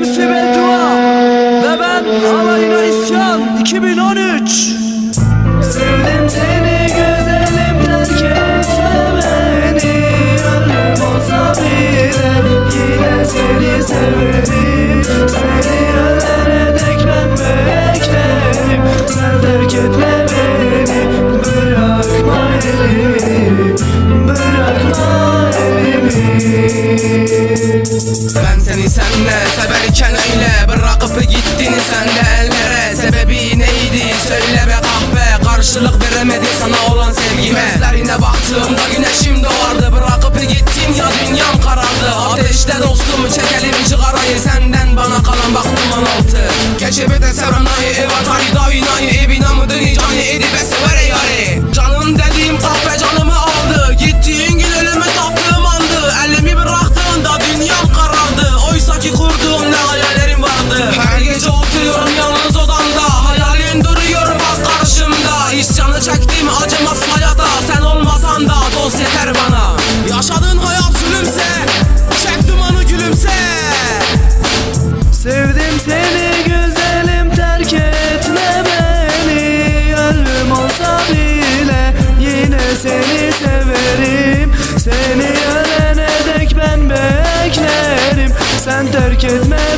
MC Beddua. Ve ben alayına isyan. 2013 Sevdim seni güzelim terk etme beni Ölüm olsa bile. Yine seni severim Seni ölene dek ben beklerim Sen terk etme Ben seni senle severken öyle. Bırakıp gittin sen de ellere. Sebebi neydi? Söyle be kahve Karşılık veremedi sana olan sevgime. Gözlerine baktığımda güneşim doğardı. Bırakıp gittin ya dünyam karardı. Ateşte dostum çekelim çıkarayı. Senden bana kalan bak duman İsyanı çektim acımaz hayata. Sen olmasan da dost yeter bana. Yaşadığın hayat zulümse Çek dumanı gülümse. Sevdim seni güzelim terk etme beni. Ölüm olsa bile yine seni severim. Seni ölene dek ben beklerim. Sen terk etme